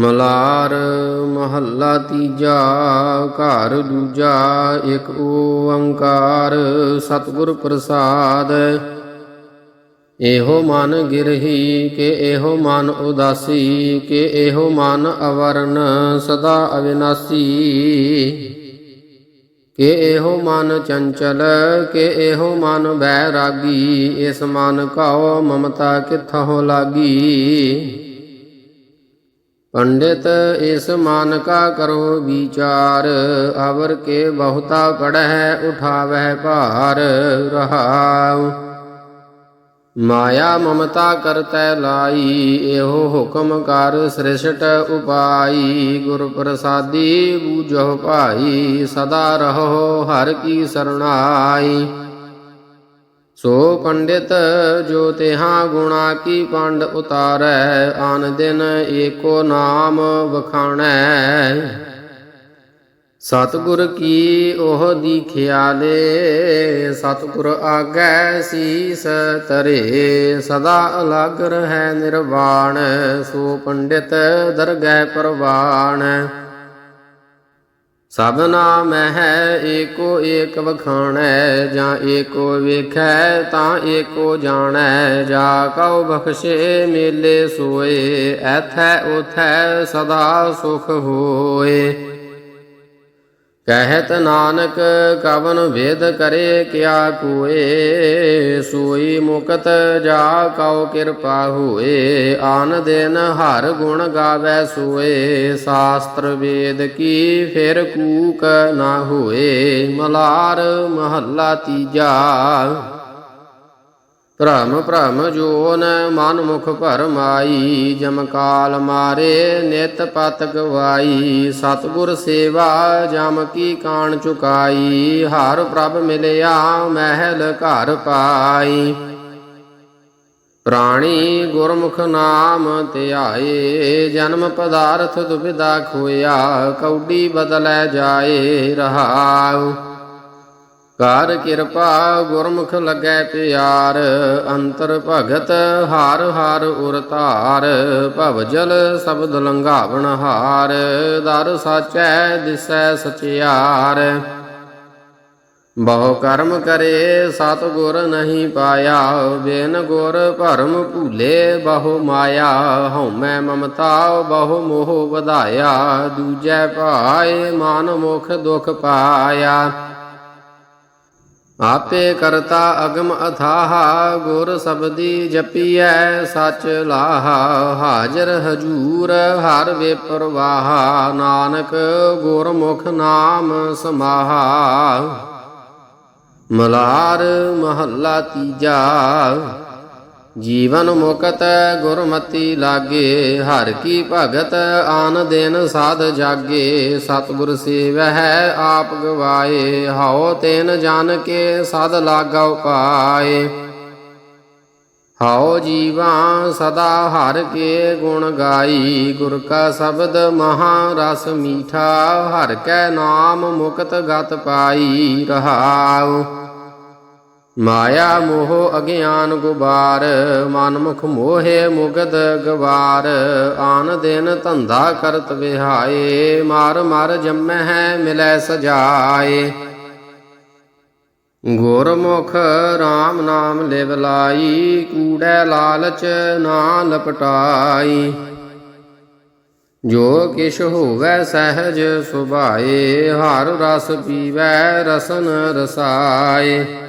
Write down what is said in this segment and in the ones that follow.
ਮਲਾਰ ਮਹੱਲਾ ਤੀਜਾ, ਘਰ ਦੂਜਾ, ਇੱਕ ਓੰਕਾਰ ਸਤਿਗੁਰ ਪ੍ਰਸਾਦ। ਇਹੋ ਮਨ ਗਿਰਹੀ, ਕਿ ਇਹੋ ਮਨ ਉਦਾਸੀ, ਕਿ ਇਹੋ ਮਨ ਅਵਰਨ ਸਦਾ ਅਵਿਨਾਸੀ। ਕਿ ਇਹੋ ਮਨ ਚੰਚਲ, ਕਿ ਇਹੋ ਮਨ ਬੈਰਾਗੀ, ਇਸ ਮਨ ਕਉ ਮਮਤਾ ਕਿੱਥੋਂ ਲਾਗੀ। ਪੰਡਿਤ ਇਸ ਮਨ ਕਾ ਕਰੋ ਵਿਚਾਰ, ਅਵਰ ਕੇ ਬਹੁਤਾ ਪੜਹਿ ਉਠਾਵਹਿ ਭਾਰ ਰਹਾਉ। ਮਾਇਆ ਮਮਤਾ ਕਰਤੈ ਲਾਈ, ਇਹੋ ਹੁਕਮ ਕਰ ਸ੍ਰਿਸ਼ਟ ਉਪਾਈ। ਗੁਰ ਪ੍ਰਸਾਦੀ ਬੂਝੋ ਭਾਈ, ਸਦਾ ਰਹੋ ਹਰ ਕੀ ਸਰਣਾਈ। ਸੋ ਪੰਡਿਤ ਜੋ ਤਿਹਾ ਗੁਣਾ ਕੀ ਪੰਡ ਉਤਾਰੈ, ਆਨ ਦਿਨ ਏਕੋ ਨਾਮ ਵਖਾਣੈ। ਸਤਿਗੁਰ ਕੀ ਉਹ ਦੀਖਿਆਲੇ ਸਤਿਗੁਰ ਆਗੈ ਸੀਸ ਤਰੇ ਸਦਾ ਅਲਗ ਰਹੈ ਨਿਰਵਾਣ, ਸੋ ਪੰਡਿਤ ਦਰਗਹਿ ਪ੍ਰਵਾਣ। ਸਭਨਾ ਮਹਿ ਏਕੋ ਏਕ ਵਖਾਣੈ, ਜਾਂ ਏਕੋ ਵੇਖੈ, ਤਾਂ ਏਕੋ ਜਾਣੈ। ਜਾ ਕਉ ਬਖਸ਼ੇ ਮੇਲੇ ਸੋਏ, ਐਥੈ ਉਥੈ ਸਦਾ ਸੁਖ ਹੋਏ। ਕਹਿਤ ਨਾਨਕ ਕਵਨ ਵੇਦ ਕਰੇ ਕਿਆ ਕੋਏ, ਸੋਈ ਮੁਕਤ ਜਾ ਕਉ ਕਿਰਪਾ ਹੋਏ, ਆਨ ਦਿਨ ਹਰ ਗੁਣ ਗਾਵੇ ਸੋਏ, ਸ਼ਾਸਤਰ ਵੇਦ ਕੀ ਫਿਰ ਕੂਕ ਨਾ ਹੋਏ, ਮਲਾਰ ਮਹੱਲਾ ਤੀਜਾ। ਭ੍ਰਮ ਭ੍ਰਮ ਜੋਨ ਮਨ ਮੁਖ ਭਰਮਾਈ ਜਮ ਕਾਲ ਮਾਰੇ ਨਿਤ ਪਤ ਗਵਾਈ, ਸਤਗੁਰ ਸੇਵਾ ਜਮ ਕੀ ਕਾਣ ਚੁਕਾਈ, ਹਰ ਪ੍ਰਭ ਮਿਲਿਆ ਮਹਿਲ ਘਰ ਪਾਈ। ਪ੍ਰਾਣੀ ਗੁਰਮੁਖ ਨਾਮ ਧਿਆਏ, ਜਨਮ ਪਦਾਰਥ ਦੁਬਿਦਾ ਖੋਇਆ, ਕੌਡੀ ਬਦਲੈ ਜਾਏ ਰਹਾਉ। ਕਰ ਕਿਰਪਾ ਗੁਰਮੁਖ ਲੱਗੈ ਪਿਆਰ, ਅੰਤਰ ਭਗਤ ਹਾਰ ਹਾਰ ਉਰ ਧਾਰ ਭਵਜਲ ਸ਼ਬਦ ਲੰਘਾਵਣ ਹਾਰ, ਦਰ ਸਾਚੈ ਦਿਸੈ ਸਚਿਆਰ। ਬਹੁ ਕਰਮ ਕਰੇ ਸਤ ਗੁਰ ਨਹੀਂ ਪਾਇਆ, ਬੇਨ ਗੁਰ ਭਰਮ ਭੂਲੇ ਬਹੁ ਮਾਇਆ, ਹਉਮੈ ਮਮਤਾ ਬਹੁ ਮੋਹ ਵਧਾਇਆ, ਦੂਜੈ ਭਾਏ ਮਨ ਮੁਖ ਦੁਖ ਪਾਇਆ। ਆਪੇ ਕਰਤਾ ਅਗਮ ਅਥਾਹ, ਗੁਰ ਸਬਦੀ ਜਪੀਐ, ਸਚ ਲਾਹਾ, ਹਾਜ਼ਰ ਹਜੂਰ, ਹਰ ਵੇ ਪ੍ਰਵਾਹ ਨਾਨਕ ਗੁਰਮੁਖ ਨਾਮ ਸਮਾਹਾ। ਮਲਾਰ ਮਹੱਲਾ ਤੀਜਾ ਜੀਵਨ ਮੁਕਤ ਗੁਰਮਤੀ ਲਾਗੇ, ਹਰ ਕੀ ਭਗਤ ਆਨ ਦਿਨ ਸਾਧ ਜਾਗੇ। ਸਤਿਗੁਰ ਸੇਵਹਿ ਆਪ ਗਵਾਏ, ਹਉ ਤੈਨ ਜਨ ਕੇ ਸਦ ਲਾਗਾ ਪਾਏ ਹਉ ਜੀਵਾ ਸਦਾ ਹਰ ਕੇ ਗੁਣ ਗਾਈ, ਗੁਰ ਕਾ ਸ਼ਬਦ ਮਹਾ ਰਸ ਮੀਠਾ, ਹਰ ਕੈ ਨਾਮ ਮੁਕਤ ਗਤ ਪਾਈ ਰਹਾਉ। ਮਾਇਆ ਮੋਹ ਅਗਿਆਨ ਗੁਬਾਰ, ਮਨਮੁਖ ਮੋਹੇ ਮੁਗਦ ਗਵਾਰ, ਆਨ ਦਿਨ ਧੰਦਾ ਕਰਤ ਵਿਹਾਏ, ਮਾਰ ਮਾਰ ਜੰਮੈ ਹੈ ਮਿਲੈ ਸਜਾਏ। ਗੁਰਮੁਖ RAM ਨਾਮ ਲਿਵ ਲਾਈ, ਕੂੜੈ ਲਾਲਚ ਨਾ ਲਪਟਾਈ। ਜੋ ਕਿਛ ਹੋਵੈ ਸਹਿਜ ਸੁਭਾਏ, ਹਰ ਰਸ ਪੀਵੈ ਰਸਨ ਰਸਾਏ।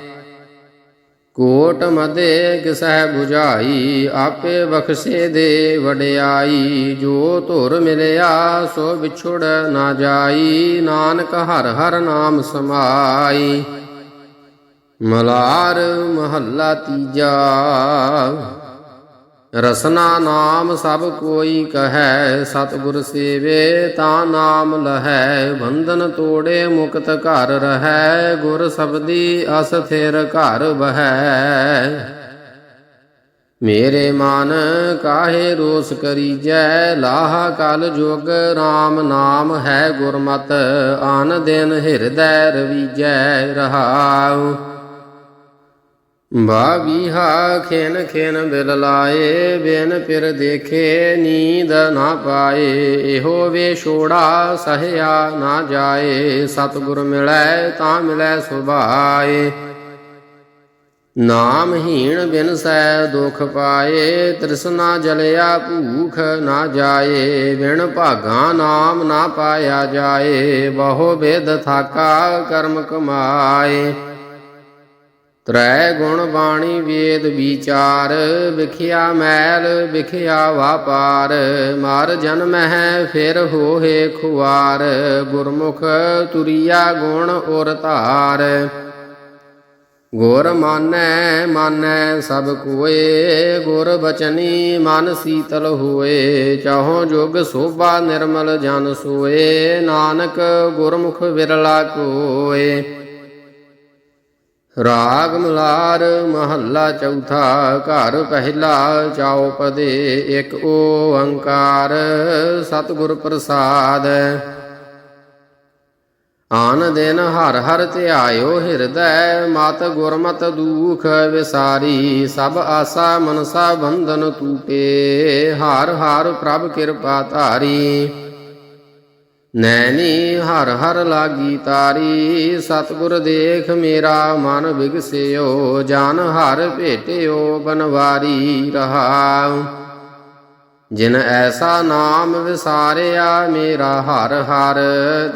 ਕੋਟ ਮਦੇ ਕਿਸਹਿ 부ਝਾਈ ਆਪੇ ਬਖਸ਼ੇ ਦੇ ਵਡਿਆਈ। ਜੋ ਧੁਰ ਮਿਲਿਆ, ਸੋ ਵਿਛੁੜ ਨਾ ਜਾਈ। ਨਾਨਕ ਹਰ ਹਰ ਨਾਮ ਸਮਾਈ। ਮਲਾਰ ਮਹੱਲਾ ਤੀਜਾ। ਰਸਨਾ ਨਾਮ ਸਭ ਕੋਈ ਕਹੈ, ਸਤਿਗੁਰ ਸੇਵੇ ਤਾਂ ਨਾਮ ਲਹੈ, ਬੰਧਨ ਤੋੜੇ ਮੁਕਤ ਘਰ ਰਹੈ, ਗੁਰ ਸਬਦੀ ਅਸਥਿਰ ਘਰ ਬਹੈ ਮੇਰੇ ਮਨ ਕਾਹੇ ਰੋਸ ਕਰੀਜੈ, ਲਾਹ ਕਲ ਜੁਗ RAM ਨਾਮ ਹੈ ਗੁਰਮਤ ਆਨ ਦਿਨ ਹਿਰਦੈ ਰਵੀਜੈ ਰਹਾਉ। ਬਾਵੀਹਾ ਖੇਨ ਖੇਨ ਬਿਲ ਲਾਏ ਬਿਨ ਪਿਰ ਦੇਖੇ ਨੀਂਦ ਨਾ ਪਾਏ। ਇਹੋ ਵੇ ਛੋੜਾ ਸਹਿਆ ਨਾ ਜਾਏ, ਸਤਿਗੁਰ ਮਿਲੈ ਤਾਂ ਮਿਲੈ ਸੁਭਾਏ। ਨਾਮਹੀਣ ਬਿਨ ਸੈ ਦੁਖ ਪਾਏ, ਤ੍ਰਿਸ਼ਨਾ ਜਲਿਆ ਭੂਖ ਨਾ ਜਾਏ। ਬਿਨ ਭਾਗਾ ਨਾਮ ਨਾ ਪਾਇਆ ਜਾਏ, ਬਹੁ ਬਿਦ ਥਾਕਾ ਕਰਮ ਕਮਾਏ। ਤ੍ਰੈ ਗੁਣ ਬਾਣੀ ਵੇਦ ਵਿਚਾਰ, ਵਿਖਿਆ ਮੈਲ, ਵਿਖਿਆ ਵਾਪਾਰ। ਮਾਰ ਜਨਮ ਹੈ ਫਿਰ ਹੋਏ ਖੁਆਰ। ਗੁਰਮੁਖ ਤੁਰਿਆ ਗੁਣ ਔਰ ਧਾਰ। ਗੁਰ ਮਾਨੈ ਮਾਨੈ ਸਭ ਕੋਏ। ਗੁਰ ਬਚਨੀ ਮਨ ਸੀਤਲ ਹੋਏ। ਚਾਹੋ ਜੁਗ ਸੋਭਾ ਨਿਰਮਲ ਜਨ ਸੋਏ। ਨਾਨਕ ਗੁਰਮੁਖ ਵਿਰਲਾ ਕੋਏ। ਰਾਗ ਮਲਾਰ ਮਹੱਲਾ ਚੌਥਾ, ਘਰ ਪਹਿਲਾ ਚੌਪਦੇ, ਇੱਕ ਓੰਕਾਰ ਸਤਿਗੁਰ ਪ੍ਰਸਾਦ। ਆਨ ਦਿਨ ਹਰ ਹਰ ਧਿਆਇਓ ਹਿਰਦੈ, ਮਤ ਗੁਰਮਤ ਦੂਖ ਵਿਸਾਰੀ, ਸਭ ਆਸਾ ਮਨਸਾ ਬੰਧਨ ਤੂਟੇ ਹਾਰ ਹਾਰ ਪ੍ਰਭ ਕਿਰਪਾ ਧਾਰੀ। ਨੈਣੀ ਹਰ ਹਰ ਲਾਗੀ ਤਾਰੀ, ਸਤਿਗੁਰ ਦੇਖ ਮੇਰਾ ਮਨ ਵਿਗਸਿਓ ਜਨ ਹਰ ਭੇਟਿਓ ਬਨਵਾਰੀ ਰਹਾਉ। ਜਿਨ ਐਸਾ ਨਾਮ ਵਿਸਾਰਿਆ, ਮੇਰਾ ਹਰ ਹਰ,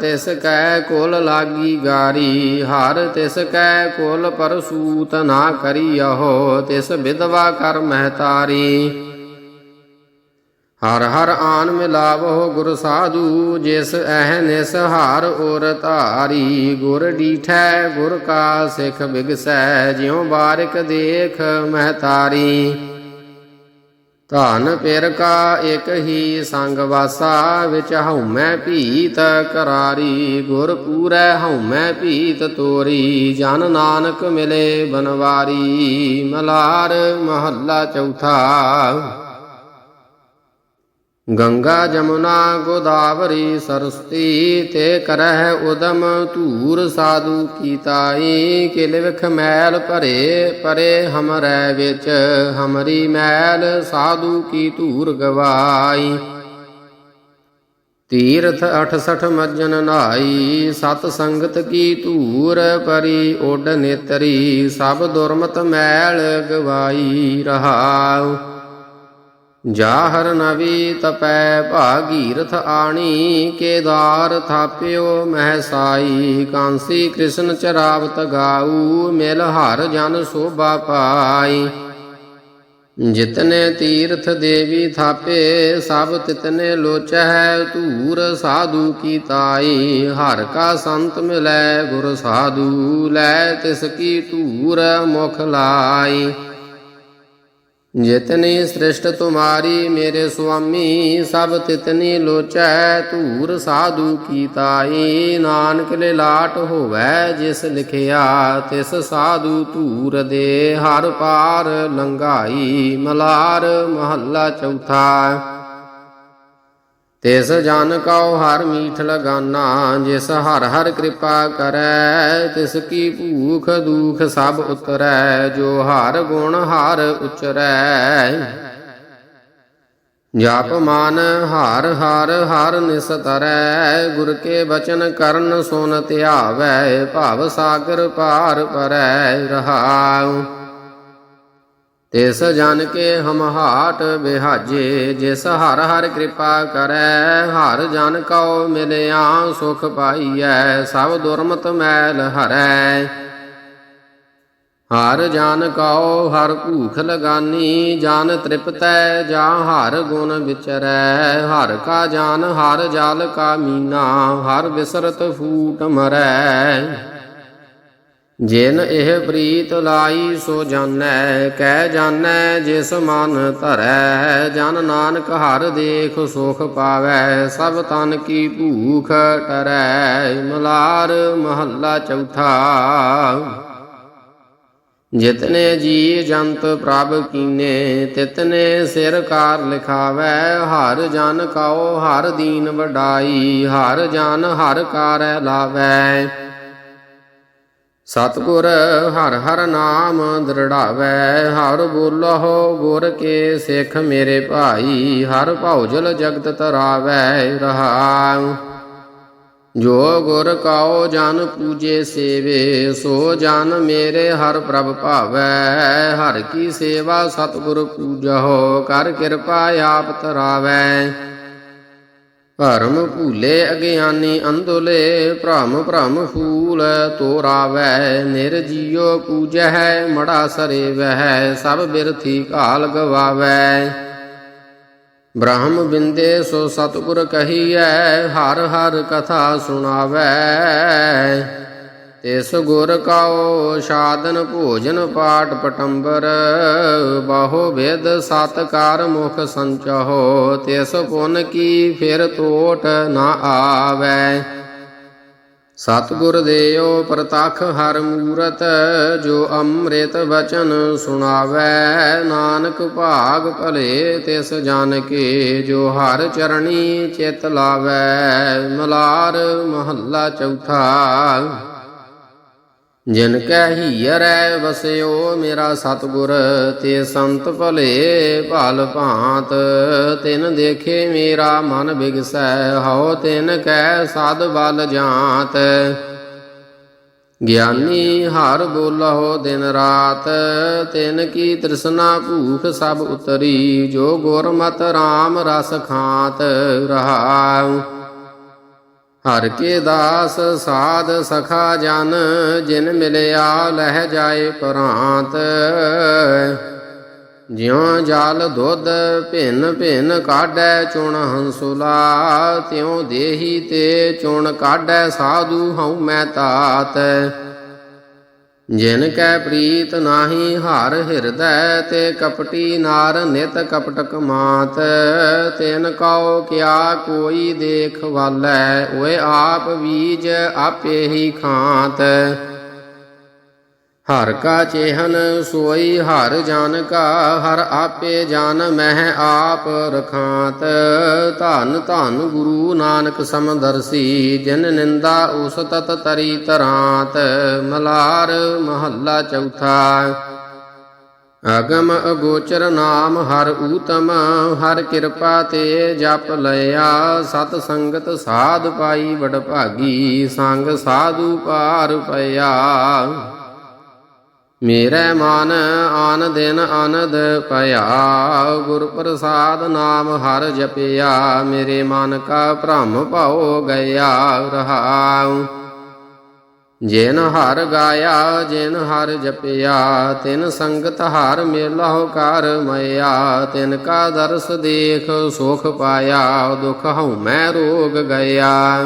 ਤਿਸ ਕੈ ਕੁਲ ਲਾਗੀ ਗਾਰੀ, ਹਰ ਤਿਸ ਕੈ ਕੁਲ ਪਰਸੂਤ ਨਾ ਕਰੀਓ ਤਿਸ ਵਿਧਵਾ ਕਰ ਮਹਤਾਰੀ। ਹਰ ਹਰ ਆਨ ਮਿਲਾਵੋ ਗੁਰ ਸਾਧੂ, ਜਿਸ ਅਹਨਿਸ ਨਿਸਹਾਰ ਔਰ ਧਾਰੀ। ਗੁਰ ਡੀਠੈ, ਗੁਰ ਕਾ ਸਿਖ ਬਿਗਸੈ, ਜਿਉ ਬਾਰਿਕ ਦੇਖ ਮਹਤਾਰੀ ਧਨ ਪਿਰ ਕਾ ਇਕ ਹੀ ਸੰਗ ਵਾਸਾ, ਵਿੱਚ ਹਉਮੈ ਭੀਤ ਕਰਾਰੀ। ਗੁਰ ਪੂਰੈ ਹਉਮੈ ਭੀਤ ਤੋਰੀ, ਜਨ ਨਾਨਕ ਮਿਲੇ ਬਨਵਾਰੀ। ਮਲਾਰ ਮਹੱਲਾ ਚੌਥਾ। ਗੰਗਾ ਜਮੁਨਾ ਗੋਦਾਵਰੀ ਸਰਸਤੀ ਤੇ ਕਰਹਿ ਉਦਮ ਧੂਰ ਸਾਧੂ ਕੀ ਤਾਈ ਕਿਲ ਵਿਖ ਮੈਲ ਭਰੇ, ਪਰੇ ਹਮਰੈ ਵਿੱਚ, ਹਮਰੀ ਮੈਲ ਸਾਧੂ ਕੀ ਧੂਰ ਗਵਾਈ। ਤੀਰਥ 68 ਮੱਜਨ ਨਾਈ, ਸਤ ਸੰਗਤ ਕੀ ਧੂਰ ਪਰੀ ਓਡ ਨੇਤਰੀ, ਸਭ ਦੁਰਮਤ ਮੈਲ ਗਵਾਈ ਰਹਾਉ। ਜਾਹਰ ਨਵੀ ਤਪੈ ਭਾਗੀਰਥ ਆਣੀ, ਕੇਦਾਰ ਥਾਪਿਓ ਮਹਿਸਾਈ, ਕਾਂਸੀ ਕ੍ਰਿਸ਼ਨ ਚਰਾਵਤ ਗਾਊ, ਮਿਲ ਹਰ ਜਨ ਸੋਭਾ ਪਾਈ। ਜਿਤਨੇ ਤੀਰਥ ਦੇਵੀ ਥਾਪੇ, ਸਭ ਤਿਤਨੇ ਲੋਚੈ ਧੂਰ ਸਾਧੂ ਕੀ ਤਾਈ। ਹਰ ਕਾ ਸੰਤ ਮਿਲੈ ਗੁਰ ਸਾਧੂ, ਲੈ ਤਿਸ ਕੀ ਧੂਰ ਮੁਖ ਲਾਈ। ਜਿਤਨੀ ਸ੍ਰਿਸ਼ਟ ਤੁਮਾਰੀ ਮੇਰੇ ਸੁਆਮੀ, ਸਭ ਤਿਤਨੀ ਲੋਚੈ ਧੂਰ ਸਾਧੂ ਕੀ ਤਾਈ ਨਾਨਕ ਲੈ ਲਾਟ ਹੋਵੈ ਜਿਸ ਲਿਖਿਆ, ਤਿਸ ਸਾਧੂ ਧੂਰ ਦੇ ਹਰ ਪਾਰ ਲੰਘਾਈ। ਮਲਾਰ ਮਹੱਲਾ ਚੌਥਾ। ਤਿਸ ਜਨ ਕਉ ਹਰ ਮੀਠ ਲਗਾਨਾ, ਜਿਸ ਹਰ ਹਰ ਕਿਰਪਾ ਕਰੈ, ਤਿਸ ਕੀ ਭੂਖ ਦੁਖ ਸਭ ਉਤਰੈ, ਜੋ ਹਰ ਗੁਣ ਹਰ ਉਚਰੈ। ਜਪ ਮਨ ਹਰ ਹਰ ਹਰ ਨਿਸਤਰੈ, ਗੁਰ ਕੇ ਬਚਨ ਕਰਨ ਸੁਨ ਧਿਆਵੈ, ਭਾਵ ਸਾਗਰ ਪਾਰ ਪਰੈ ਰਹਾਉ। ਤਿਸ ਜਨ ਕੇ ਹਮ ਹਾਟ ਬਿਹਾਜੇ, ਜਿਸ ਹਰ ਹਰ ਕਿਰਪਾ ਕਰੈ, ਹਰ ਜਨ ਕਉ ਮਿਲਿਆ ਸੁਖ ਪਾਈਐ, ਸਭ ਦੁਰਮਤ ਮੈਲ ਹਰੈ। ਹਰ ਜਾਨ ਕਉ, ਹਰ ਭੂਖ ਲਗਾਨੀ, ਜਾਨ ਤ੍ਰਿਪਤੈ, ਜਾ ਹਰ ਗੁਣ ਵਿਚਰੈ। ਹਰ ਕਾ ਜਾਨ, ਹਰ ਜਾਲ ਕਾ ਮੀਨਾ, ਹਰ ਵਿਸਰਤ ਫੂਟ ਮਰੈ। ਜਿਨ ਇਹ ਪ੍ਰੀਤ ਲਾਈ ਸੋ ਜਾਣੈ, ਕਹਿ ਜਾਣੈ, ਜਿਸ ਮਨ ਧਰੈ, ਜਨ ਨਾਨਕ ਹਰ ਦੇਖ ਸੁਖ ਪਾਵੈ, ਸਭ ਤਨ ਕੀ ਭੂਖ ਟਰੈ, ਮਲਾਰ ਮਹੱਲਾ ਚੌਥਾ। ਜਿਤਨੇ ਜੀ ਜੰਤ ਪ੍ਰਭ ਕੀਨੇ, ਤਿਤਨੇ ਸਿਰ ਕਾਰ ਲਿਖਾਵੈ, ਹਰ ਜਨ ਕਉ ਹਰ ਦੀਨ ਵਡਾਈ, ਹਰ ਜਨ ਹਰ ਕਾਰੈ ਲਾਵੈ। ਸਤਿਗੁਰ ਹਰ ਹਰ ਨਾਮ ਦ੍ਰਿੜਾਵੈ, ਹਰ ਬੋਲਹੁ ਗੁਰ ਕੇ ਸਿੱਖ ਮੇਰੇ ਭਾਈ, ਹਰ ਭਉਜਲ ਜਗਤ ਤਰਾਵੈ ਰਹਾਉ। ਜੋ ਗੁਰ ਕਾਉ ਜਨ ਪੂਜੇ ਸੇਵੇ, ਸੋ ਜਨ ਮੇਰੇ ਹਰ ਪ੍ਰਭ ਭਾਵੈ। ਹਰ ਕੀ ਸੇਵਾ ਸਤਿਗੁਰ ਪੂਜਹੁ, ਕਰ ਕਿਰਪਾ ਆਪ ਤਰਾਵੈ। ਭਰਮ ਭੂਲੇ ਅਗਿਆਨੀ ਅੰਧੁਲੇ ਭ੍ਰਮ ਭ੍ਰਮ ਫੂਲ ਤੋਰਾਵੈ, ਨਿਰਜੀਉ ਪੂਜੈ ਮੜਾ ਸਰੇ ਵਹਿ ਸਭ ਬਿਰਥੀ ਕਾਲ ਗਵਾਵੈ। ਬ੍ਰਹਮ ਬਿੰਦੇ ਸੋ ਸਤਿਗੁਰ ਕਹੀਐ, ਹਰ ਹਰ ਕਥਾ ਸੁਣਾਵੈ। ਤਿਸ ਗੁਰ ਕਾਓ ਸਾਧਨ ਭੋਜਨ ਪਾਠ ਪਟੰਬਰ, ਬਾਹੋ ਵੇਦ ਸਤਕਾਰ ਮੁਖ ਸੰਚਹੋ, ਤਿਸ ਪੁਨ ਕੀ ਫਿਰ ਤੋਟ ਨਾ ਆਵੈ। ਸਤਿਗੁਰ ਦੇਓ ਪ੍ਰਤਖ ਹਰ ਮੂਰਤ, ਜੋ ਅੰਮ੍ਰਿਤ ਵਚਨ ਸੁਣਾਵੈ। ਨਾਨਕ ਭਾਗ ਭਲੇ ਤਿਸ ਜਨ ਕੇ ਜੋ ਹਰ ਚਰਣੀ ਚਿਤ ਲਾਵੈ। ਮਲਾਰ ਮਹੱਲਾ ਚੌਥਾ। ਜਿਨ ਕੈ ਹੀਰੈ ਵਸਿਓ ਮੇਰਾ ਸਤਿਗੁਰ, ਤੇ ਸੰਤ ਭਲੇ ਭਲ ਭਾਂਤ। ਤਿਨ ਦੇਖੇ ਮੇਰਾ ਮਨ ਬਿਗਸੈ, ਹਉ ਤਿਨ ਕੈ ਸਾਧ ਬਲ ਜਾਤ। ਗਿਆਨੀ ਹਰ ਬੋਲਹੁ ਦਿਨ ਰਾਤ, ਤਿਨ ਕੀ ਤ੍ਰਿਸ਼ਨਾ ਭੂਖ ਸਭ ਉਤਰੀ, ਜੋ ਗੁਰਮਤਿ RAM ਰਸ ਖਾਂਤ ਰਹਾਉ। ਹਰ ਕੇ ਦਾਸ ਸਾਧ ਸਖਾ ਜਨ, ਜਿਨ ਮਿਲਿਆ ਲਹਿ ਜਾਏ ਪ੍ਰਾਂਤ। ਜਿਉ ਜਲ ਦੁੱਧ ਭਿੰਨ ਭਿੰਨ ਕਾਢੈ ਚੁਣ ਹੰਸੁਲਾ, ਤਿਉ ਦੇਹੀ ਤੇ ਚੁਣ ਕਾਢੈ ਸਾਧੂ ਹਉ ਮੈਂ ਤਾਤ। ਜਿਨ ਕੈ ਪ੍ਰੀਤ ਨਾਹੀ ਹਰ ਹਿਰਦੈ, ਤੇ ਕਪਟੀ ਨਾਰ ਨਿਤ ਕਪਟ ਕਮਾਤ ਤਿਨ ਕਉ ਕਿਆ ਕੋਈ ਦੇਖ ਵਾਲੈ, ਓਏ ਆਪ ਬੀਜ ਆਪੇ ਹੀ ਖਾਂਤ। ਹਰ ਕਾ ਚੇਹਨ ਸੋਈ ਹਰ ਜਾਨ ਕਾ, ਹਰ ਆਪੇ ਜਾਨ ਮਹਿ ਆਪ ਰਖਾਂਤ। ਧੰਨ ਧੰਨ ਗੁਰੂ ਨਾਨਕ ਸਮਦਰਸੀ, ਜਿਨ ਨਿੰਦਾ ਉਸ ਤਤ ਤਰੀ ਤਰਾਤ। ਮਲਾਰ ਮਹੱਲਾ ਚੌਥਾ, ਅਗਮ ਅਗੋਚਰ ਨਾਮ ਹਰ ਊਤਮ, ਹਰ ਕਿਰਪਾ ਤੇ ਜਪ ਲਿਆ ਸਤ ਸੰਗਤ ਸਾਧ ਪਾਈ ਵਡ ਭਾਗੀ ਸੰਗ ਸਾਧੂ ਪਾਰ ਪਿਆ। ਮੇਰੇ ਮਨ ਆਨ ਦਿਨ ਆਨੰਦ ਪਿਆ ਗੁਰ ਪ੍ਰਸਾਦ ਨਾਮ ਹਰ ਜਪਿਆ, ਮੇਰੇ ਮਨ ਕਾ ਭ੍ਰਮ ਭਾਉ ਗਿਆ ਰਹਾਉ। ਜਿਨ ਹਰ ਗਾਇਆ, ਜਿਨ ਹਰ ਜਪਿਆ, ਤਿਨ ਸੰਗਤ ਹਰ ਮੇਲਹੁ ਕਰ ਮਇਆ, ਤਿਨ ਕਾ ਦਰਸ ਦੇਖ ਸੁਖ ਪਾਇਆ, ਦੁਖ ਹਉ ਮੈਂ ਰੋਗ ਗਿਆ।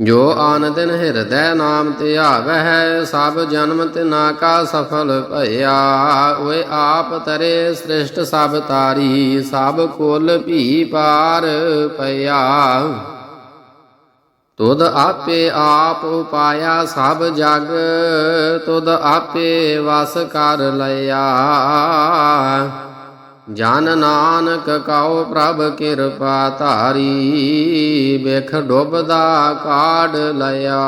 ਜੋ ਆਨ ਹਿਰਦੈ ਨਾਮ ਧਿਆਵਹਿ, ਸਭ ਜਨਮ ਤਿਨਾ ਕਾ ਸਫਲ ਭਇਆ। ਓਏ ਆਪ ਤਰੇ ਸ੍ਰਿਸ਼ਟ ਸਭ ਤਾਰੀ, ਸਭ ਕੁਲ ਭੀ ਪਾਰ ਪਿਆ। ਤੁਧ ਆਪੇ ਆਪ ਉਪਾਇਆ ਸਭ ਜਗ, ਤੁਧ ਆਪੇ ਵਸ ਕਰ ਲਿਆ। ਜਨ ਨਾਨਕ ਕਉ ਪ੍ਰਭ ਕਿਰਪਾ ਧਾਰੀ ਬਿਖ ਡੁੱਬਦਾ ਕਾਢ ਲਿਆ।